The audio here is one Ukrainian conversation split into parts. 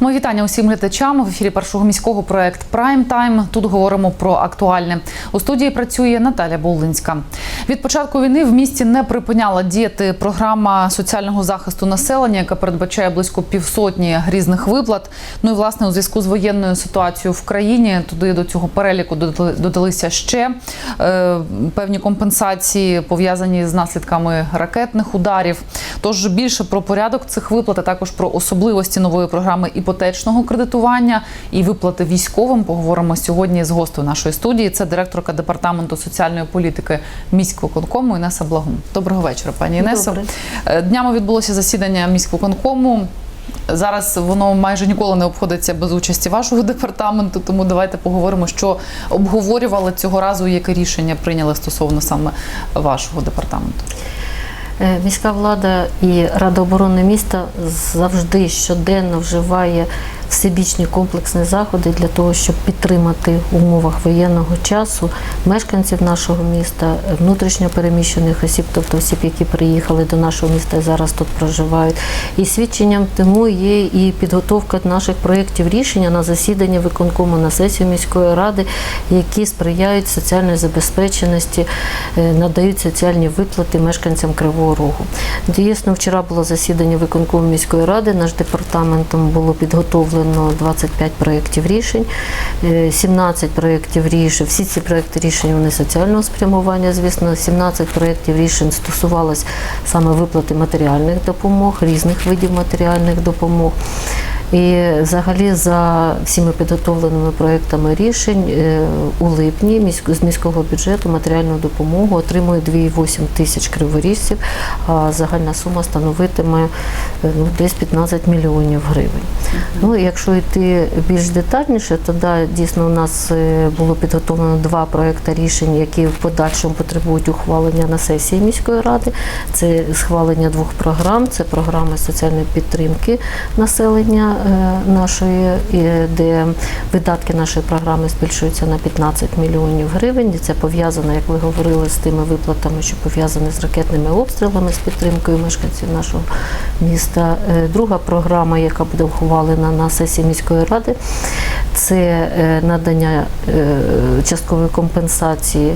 Мої вітання усім глядачам в ефірі першого міського проект Прайм Тайм. Тут говоримо про актуальне. У студії працює Наталя Болдинська. Від початку війни в місті не припиняла діяти програма соціального захисту населення, яка передбачає близько півсотні різних виплат. Ну і власне у зв'язку з воєнною ситуацією в країні туди до цього переліку додалися ще е, певні компенсації пов'язані з наслідками ракетних ударів. Тож більше про порядок цих виплат, а також про особливості нової програми іпотечного кредитування і виплати військовим. Поговоримо сьогодні з гостею нашої студії. Це директорка департаменту соціальної політики міськвиконкому Інеса Благун. Доброго вечора, пані Інесо. Е, Днями відбулося засідання міськвиконкому. Зараз воно майже ніколи не обходиться без участі вашого департаменту. Тому давайте поговоримо, що обговорювали цього разу, яке рішення прийняли стосовно саме вашого департаменту. Е, Міська влада і Рада оборони міста завжди щоденно вживає всебічні комплексні заходи для того, щоб підтримати в умовах воєнного часу мешканців нашого міста, внутрішньо переміщених осіб, тобто осіб, які приїхали до нашого міста і зараз тут проживають. І свідченням тому є і підготовка наших проєктів рішення на засідання виконкому на сесію міської ради, які сприяють соціальній забезпеченості, е, надають соціальні виплати мешканцям Кривого Рогу. Дійсно, вчора було засідання виконкому міської ради. Наш департаментом було підготовлено 25 проєктів рішень, е, 17 проєктів рішень. Всі ці проєкти рішень вони соціального спрямування. Звісно, 17 проєктів рішень стосувалось саме виплати матеріальних допомог, різних видів матеріальних допомог. І взагалі за всіми підготовленими проектами рішень е, у липні з міського бюджету матеріальну допомогу отримує 2,8 тисяч криворіжців, а загальна сума становитиме е, ну, десь 15 мільйонів гривень. Ну, якщо йти більш детальніше, то да, дійсно у нас е, було підготовлено два проекти рішень, які в подальшому потребують ухвалення на сесії міської ради. Це схвалення двох програм. Це програми соціальної підтримки населення нашої, де видатки нашої програми збільшуються на 15 мільйонів гривень. І це пов'язано, як ви говорили, з тими виплатами, що пов'язані з ракетними обстрілами, з підтримкою мешканців нашого міста. Е, Друга програма, яка буде ухвалена на сесії міської ради, це е, надання е, часткової компенсації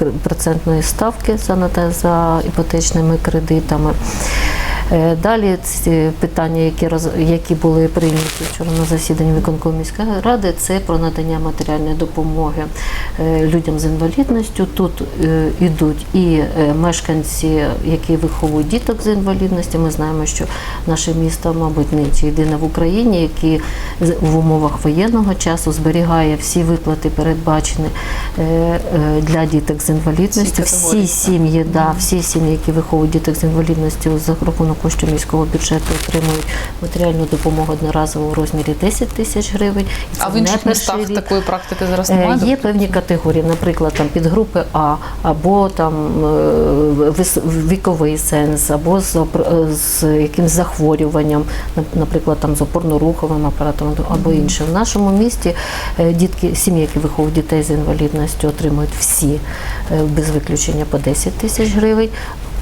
е, процентної ставки за іпотечними кредитами. Е, Далі ці питання, які роз які були прийняті вчора на засіданні виконкому міської ради, це про надання матеріальної допомоги людям з інвалідністю. Тут е, ідуть і е, мешканці, які виховують діток з інвалідністю. Ми знаємо, що наше місто, мабуть, не єдине в Україні, які в умовах воєнного часу зберігає всі виплати, передбачені е, е, для діток з інвалідністю. Всі сім'ї, да, всі сім'ї, які виховують діток з інвалідністю за рахунок коштів міського бюджету, отримують матеріальну допомогу одноразово у розмірі 10 тисяч гривень. І А в інших містах такої практики зараз Е, немає? Є певні категорії, наприклад, там підгрупи А, або там е, віковий сенс, або з, з якимсь захворюванням, нап- наприклад, там з опорно-руховим апаратом, або інше. В нашому місті е, дітки, сім'ї, які виховують дітей з інвалідністю, отримують всі е, без виключення по 10 тисяч гривень.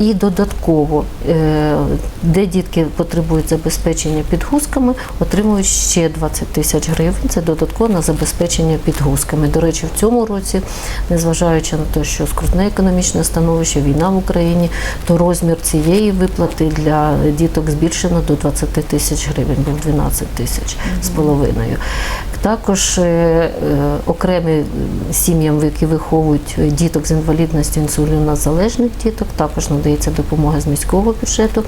І додатково, е, де дітки потребують забезпечення підгузками, отримують ще 20 тисяч гривень. Це додатково на забезпечення підгузками. До речі, в цьому році, незважаючи на те, що скрутне економічне становище, війна в Україні, то розмір цієї виплати для діток збільшено до 20 тисяч гривень, був 12 тисяч з половиною. Також е, е, окремі сім'ям, які виховують діток з інвалідністю інсулінозалежних діток, також надається допомога з міського бюджету.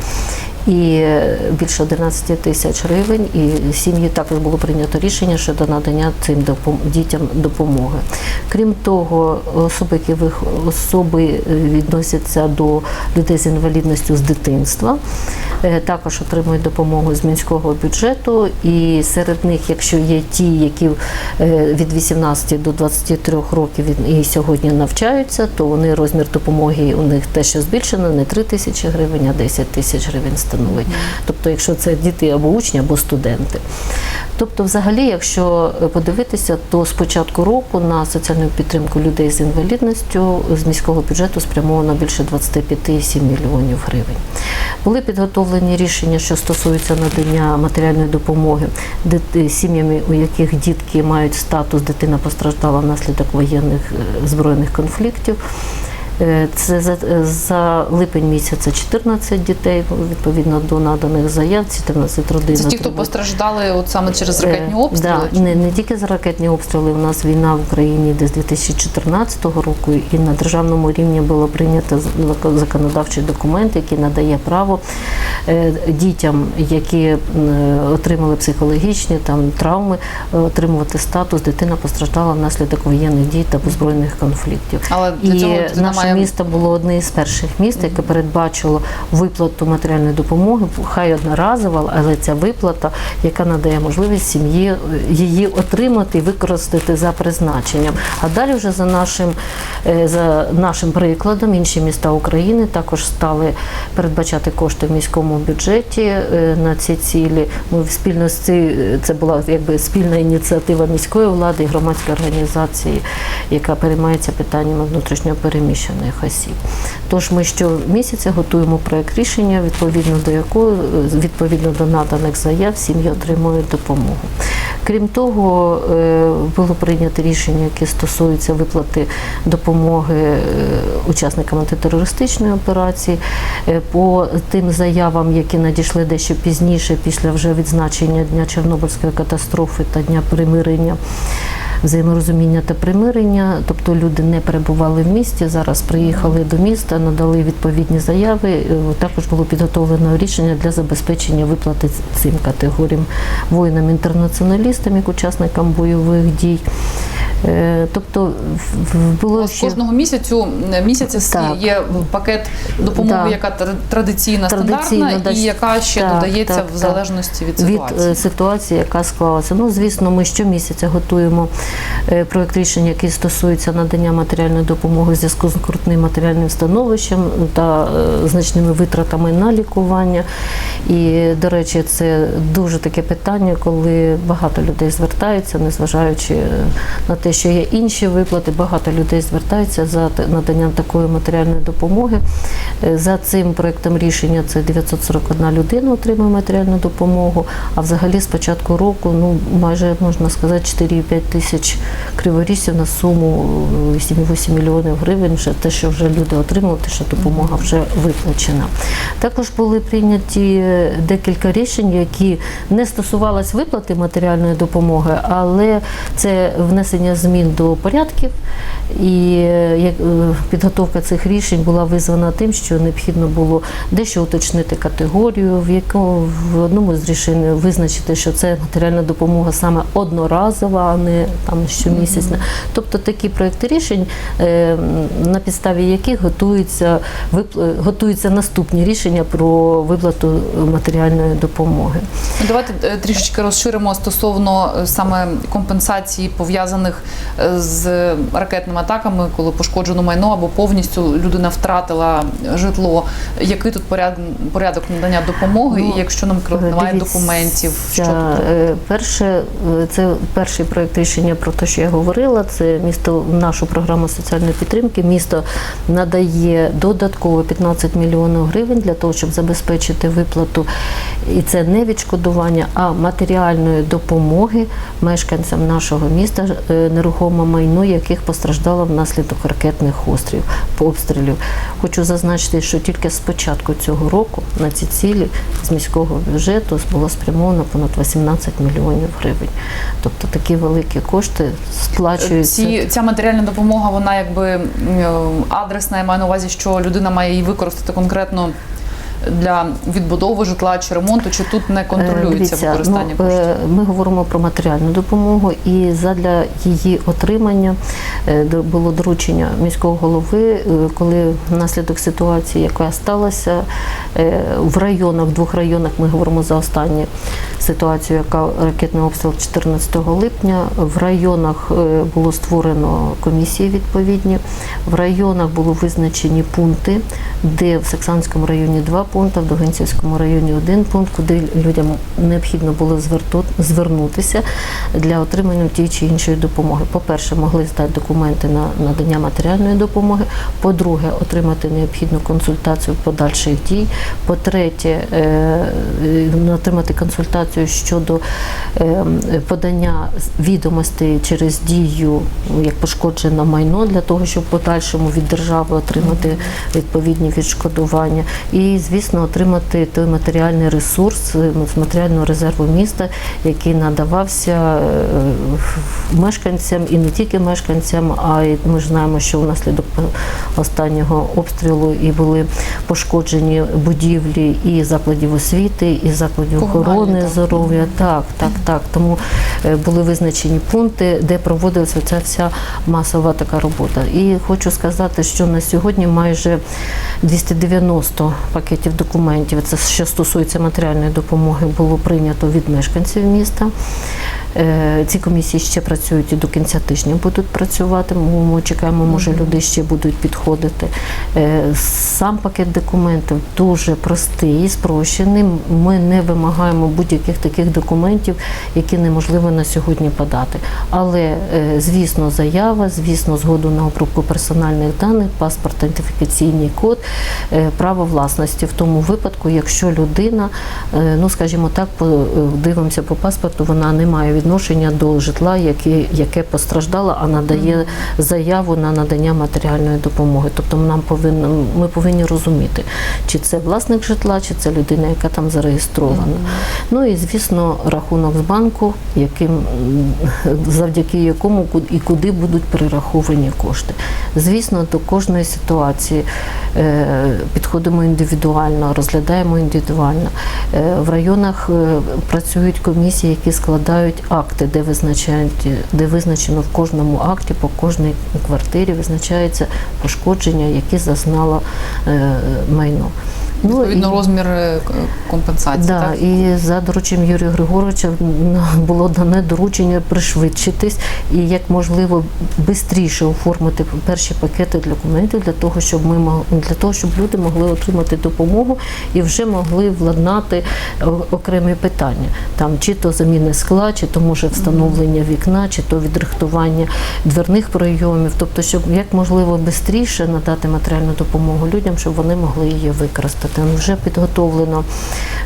І е, більше 11 тисяч гривень, і сім'ї також було прийнято рішення щодо надання цим дітям допомоги. Крім того, особи, які особи е, відносяться до людей з інвалідністю з дитинства, е, також отримують допомогу з міського бюджету. І серед них, якщо є ті, які від 18 до 23 років і сьогодні навчаються, то вони розмір допомоги у них те, що збільшено, не 3 тисячі гривень, а 10 тисяч гривень став. Тобто, якщо це діти або учні, або студенти. Тобто, взагалі, якщо подивитися, то з початку року на соціальну підтримку людей з інвалідністю з міського бюджету спрямовано більше 25,7 мільйонів гривень. Були підготовлені рішення, що стосуються надання матеріальної допомоги дит- сім'ями, у яких дітки мають статус дитина постраждала внаслідок воєнних е, збройних конфліктів. Е, Це за, е, за липень місяця 14 дітей відповідно до наданих заяв, 14 родин. Це ті, хто постраждали от саме через ракетні Е, обстріли? Да, не, не тільки за ракетні обстріли. У нас війна в Україні десь 2014 року, і на державному рівні було прийнято законодавчий документ, який надає право е, дітям, які е, отримали психологічні там травми, е, отримувати статус дитина постраждала внаслідок воєнних дій та збройних конфліктів. Але для І цього дитина наше місто було одне із перших міст, яке передбачило виплату матеріальної допомоги, хай одноразова, але ця виплата, яка надає можливість сім'ї е, її отримати і використати за призначенням. А далі вже за нашим, е, за нашим прикладом інші міста України також стали передбачати кошти в міському бюджеті е, на ці цілі. Ми в спільно з ці це була якби спільна ініціатива міської влади і громадської організації, яка переймається питаннями внутрішньо переміщених осіб. Тож ми щомісяця готуємо проект рішення, відповідно до якого е, відповідно до наданих заяв сім'ї отримують допомогу. Крім того, е, було прийнято рішення, яке стосується виплати допомоги е, учасникам антитерористичної операції по тим заявам, які надійшли дещо пізніше, після вже відзначення Дня Чорнобильської катастрофи та Дня примирення. Взаєморозуміння та примирення, тобто люди не перебували в місті, зараз приїхали до міста, надали відповідні заяви. Е, Також було підготовлено рішення для забезпечення виплати цим категоріям воїнам-інтернаціоналістам, як учасникам бойових дій. Е, Тобто було З кожного місяцю місяця Так. є пакет допомоги, Да. яка тр- традиційна, стандартна, да, і яка ще так, додається так, в залежності від від ситуації. е, ситуації, яка склалася. Ну, звісно, ми щомісяця готуємо е, проект рішення, який стосується надання матеріальної допомоги в зв'язку з крутним матеріальним становищем та е, значними витратами на лікування. І, до речі, це дуже таке питання, коли багато людей звертаються, незважаючи е, на те, що є інші виплати, багато людей звертаються за те- наданням такої матеріальної допомоги. Е, За цим проектом рішення це 941 людина отримує матеріальну допомогу. А взагалі з початку року ну майже можна сказати 4,5 тисяч криворіжців на суму е, 7,8 мільйонів гривень. Вже те, що вже люди отримали, те, що допомога вже виплачена. Також були прийняті е, декілька рішень, які не стосувалися виплати матеріальної допомоги, але це внесення змін до порядків. І е, е, підготовка цих рішень була визвана тим, що необхідно було дещо уточнити категорію, в якому в одному з рішень визначити, що це матеріальна допомога саме одноразова, а не там щомісячна. Тобто такі проекти рішень, е, на підставі яких готуються готуються наступні рішення про виплату матеріальної допомоги. Ну, Давайте трішечки розширимо стосовно саме компенсації пов'язаних з ракетними атаками, коли пошкоджено майно або повністю людина втратила житло. Який тут порядок, порядок надання допомоги, Ну, і якщо, наприклад, немає Дивіться, документів, що тут? е, перше, е, це перший проект рішення про те, що я говорила. Це місто нашу програму соціальної підтримки. Місто надає додатково 15 мільйонів гривень для того, щоб забезпечити виплату. І це не відшкодування, а матеріальної допомоги мешканцям нашого міста, е, нерухоме майно, яких постраждало внаслідок ракетних острів обстрілів. Хочу зазначити, що тільки з початку цього року на ці цілі з міського бюджету було спрямовано понад 18 мільйонів гривень. Тобто такі великі кошти сплачуються. Ці, ця матеріальна допомога, вона якби адресна, я маю на увазі, що людина має її використати конкретно для відбудови житла чи ремонту, чи тут не Е, контролюється дивіться, використання ну, коштів? Ми говоримо про матеріальну допомогу, і задля її отримання е, було доручення міського голови, коли внаслідок ситуації, яка сталася в районах, в двох районах, ми говоримо за останню ситуацію, яка ракетний обстріл 14 липня. В районах було створено комісії відповідні. В районах було визначені пункти, де в Саксанському районі два пункти, в Довгинцівському районі один пункт, куди людям необхідно було звернутися для отримання тієї чи іншої допомоги. По-перше, могли здати документи на надання матеріальної допомоги. По-друге, отримати необхідну консультацію подальших дій. По-третє, е, отримати консультацію щодо е, подання відомостей через дію як пошкоджене майно для того, щоб подальшому від держави отримати відповідні відшкодування. І, звісно, отримати той матеріальний ресурс е, з матеріального резерву міста, який надавався е, мешканцям і не тільки мешканцям, а й ми ж знаємо, що внаслідок останнього обстрілу і були пошкоджені будівлі і закладів освіти, і закладів охорони здоров'я. Так, так, так. Тому е, були визначені пункти, де проводилася ця вся масова така робота. І хочу сказати, що на сьогодні майже 290 пакетів документів, це що стосується матеріальної допомоги, було прийнято від мешканців міста. Е, Ці комісії ще працюють і до кінця тижня будуть працювати. Ми чекаємо, може люди ще будуть підходити. Е, Сам пакет документів дуже простий, спрощений. Ми не вимагаємо будь-яких таких документів, які неможливо на сьогодні подати. Але, е, звісно, заява, звісно, згоду на обробку персональних даних, паспорт, ідентифікаційний код, право власності в тому випадку, якщо людина, ну скажімо так, дивимося по паспорту, вона не має відношення до житла, яке, яке постраждало, а надає заяву на надання матеріальної допомоги. Тобто нам повинно, ми повинні розуміти, чи це власник житла, чи це людина, яка там зареєстрована. Ну і звісно, рахунок з банку, яким завдяки якому і куди будуть перераховані кошти. Звісно, до кожної ситуації е, підходимо індивідуально, розглядаємо індивідуально. Е, В районах е, працюють комісії, які складають акти, де визначають, де визначено в кожному акті по кожній квартирі визначається пошкодження, які зазнало е, майно. Відповідно, і- розмір е, компенсації. Да, так? і за дорученням Юрія Григоровича було дане доручення пришвидшитись і як можливо швидше оформити перші пакети документів для того, щоб ми для того, щоб люди могли отримати допомогу і вже могли владнати окремі питання. Там чи то заміни скла, чи то може встановлення вікна, чи то відрихтування дверних прийомів. Тобто, щоб як можливо швидше надати матеріальну допомогу людям, щоб вони могли її використати. Ну, Вже підготовлено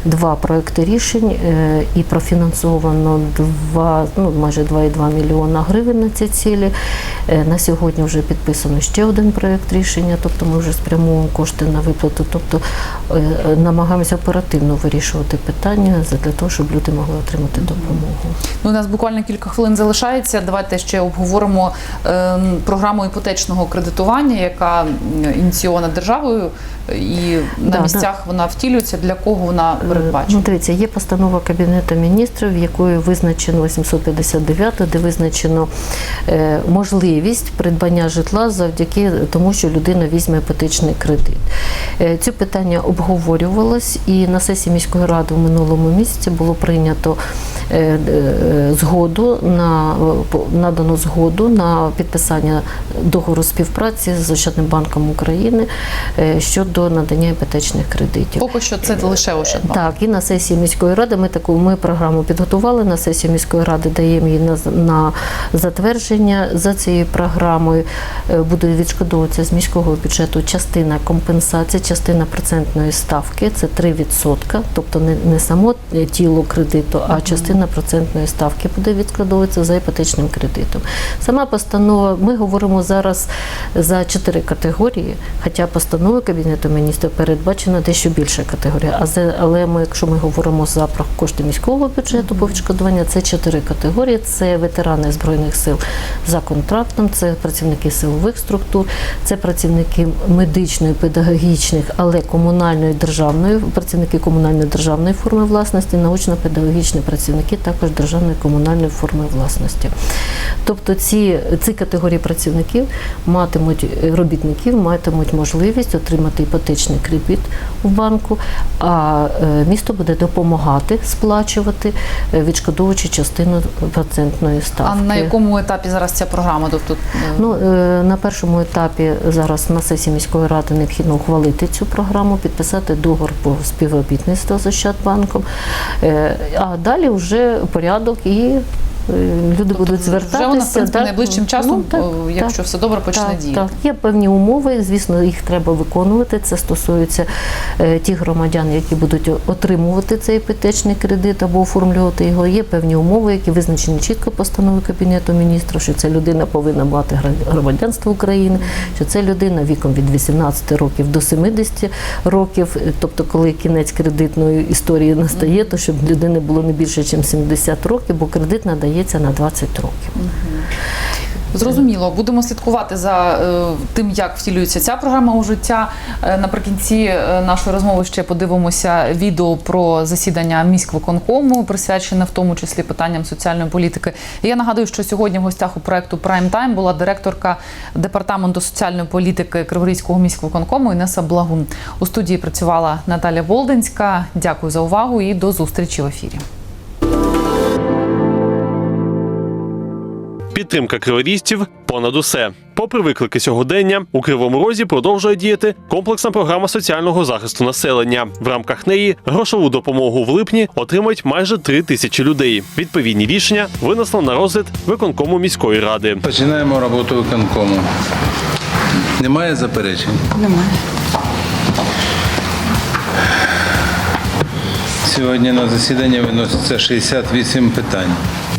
два проекти рішень е, і профінансовано два, ну майже 2,2 мільйона гривень на ці цілі. Е, На сьогодні вже підписано ще один проект рішення, тобто ми вже спрямуємо кошти на виплату. Тобто е, намагаємося оперативно вирішувати питання для того, щоб люди могли отримати допомогу. Ну, у нас буквально кілька хвилин залишається. Давайте ще обговоримо програму іпотечного кредитування, яка ініційована державою, і на Да, місцях вона втілюється. Для кого вона Ну, передбачена? дивіться, є постанова Кабінету міністрів, якою визначено 859, де визначено е, можливість придбання житла завдяки тому, що людина візьме іпотечний кредит. Е, Це питання обговорювалось, і на сесії міської ради в минулому місяці було прийнято е, е, згоду на е, по- надано згоду на підписання договору співпраці з Ощадним банком України е, щодо надання іпотечних кредитів. Поки що це лише Ощадбанк. Так, і на сесії міської ради ми таку ми програму підготували. На сесії міської ради даємо її на, на затвердження. За цією програмою е, буде відшкодовуватися з міського бюджету частина компенсації, частина процентної ставки. Це 3%, тобто не, не само тіло кредиту, а частина процентної ставки буде відшкодовуватися за іпотечним кредитом. Сама постанова, ми говоримо зараз за чотири категорії, хоча постановою Кабінету міністрів передбачена дещо більша категорія. Але ми, якщо ми говоримо за кошти міського бюджету по відшкодуванню, це чотири категорії: це ветерани збройних сил за контрактом, це працівники силових структур, це працівники медичної, педагогічних, але комунальної державної, працівники комунальної державної форми власності, научно-педагогічні працівники які також державної комунальної форми власності. Тобто ці, ці категорії працівників матимуть робітників, матимуть можливість отримати іпотечний кредит у банку, а е, місто буде допомагати сплачувати, е, відшкодовуючи частину процентної ставки. А на якому етапі зараз ця програма? Тобто е, Ну, е, на першому етапі зараз на сесії міської ради необхідно ухвалити цю програму, підписати договор по співробітництву з Ощадбанком, Е, а далі вже порядок і люди будуть звертатися. вже вона в принципі так. найближчим часом, Ну, так, якщо так. все добре, почне Так, діяти. так. Є певні умови, звісно, їх треба виконувати. Це стосується е, тих громадян, які будуть отримувати цей іпотечний кредит або оформлювати його. Є певні умови, які визначені чітко постановою Кабінету міністрів, що ця людина повинна мати громадянство України, що це людина віком від 18 років до 70 років. Е, Тобто, коли кінець кредитної історії настає, то щоб людини було не більше, ніж 70 років, бо кредит надається на 20 років. Зрозуміло, будемо слідкувати за е, тим, як втілюється ця програма у життя. Е, наприкінці е, нашої розмови ще подивимося відео про засідання міськвиконкому, присвячене в тому числі питанням соціальної політики. І я нагадую, що сьогодні в гостях у проекту Прайм Тайм була директорка департаменту соціальної політики Криворізького міськвиконкому Інеса Благун. У студії працювала Наталя Волденська. Дякую за увагу і до зустрічі в ефірі. Підтримка криворізців понад усе. Попри виклики сьогодення, у Кривому Розі продовжує діяти комплексна програма соціального захисту населення. В рамках неї грошову допомогу в липні отримають майже три тисячі людей. Відповідні рішення винесло на розгляд виконкому міської ради. Починаємо роботу виконкому. Немає заперечень? Немає. Сьогодні на засідання виноситься 68 питань.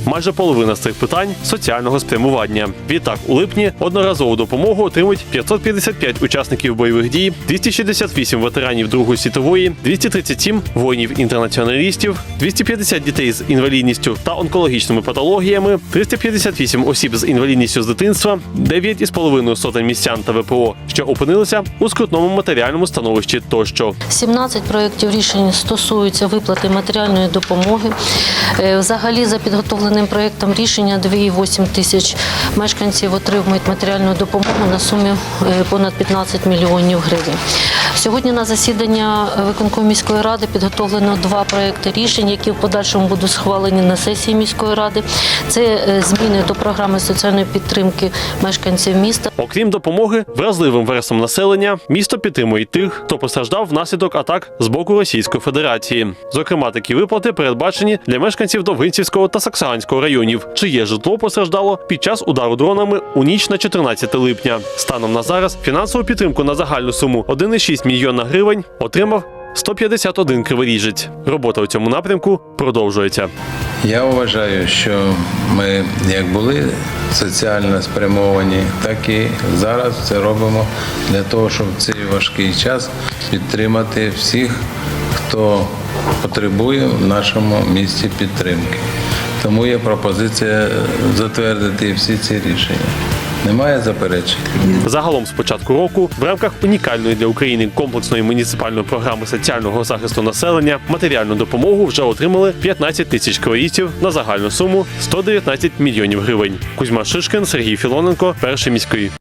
Майже половина з цих питань соціального спрямування. Відтак, у липні одноразову допомогу отримують 555 учасників бойових дій, 268 ветеранів Другої світової, 237 воїнів-інтернаціоналістів, 250 дітей з інвалідністю та онкологічними патологіями, 358 осіб з інвалідністю з дитинства, 9,5 сотень містян та ВПО, що опинилися у скрутному матеріальному становищі тощо. 17 проєктів рішень стосуються виплати матеріальної допомоги. Е, Взагалі, за підготовленим проєктом рішення 2,8 тисяч мешканців отримують матеріальну допомогу на сумі е, понад 15 мільйонів гривень. Сьогодні на засідання виконкому міської ради підготовлено два проекти рішень, які в подальшому будуть схвалені на сесії міської ради. Це е, зміни до програми соціальної підтримки мешканців міста. Окрім допомоги вразливим верствам населення, місто підтримує тих, хто постраждав внаслідок атак з боку Російської Федерації. Зокрема, такі виплати передбачені для мешканців Довгинцівського та Саксаганського районів, чиє житло постраждало під час удару дронами у ніч на 14 липня. Станом на зараз фінансову підтримку на загальну суму 1,6 мільйона гривень отримав 151 криворіжець. Робота у цьому напрямку продовжується. Я вважаю, що ми як були соціально спрямовані, так і зараз це робимо для того, щоб в цей важкий час підтримати всіх, хто потребує в нашому місті підтримки. Тому є пропозиція затвердити всі ці рішення. Немає заперечень. Загалом з початку року в рамках унікальної для України комплексної муніципальної програми соціального захисту населення матеріальну допомогу вже отримали 15 тисяч криворізців на загальну суму 119 мільйонів гривень. Кузьма Шишкин, Сергій Філоненко, перший міський.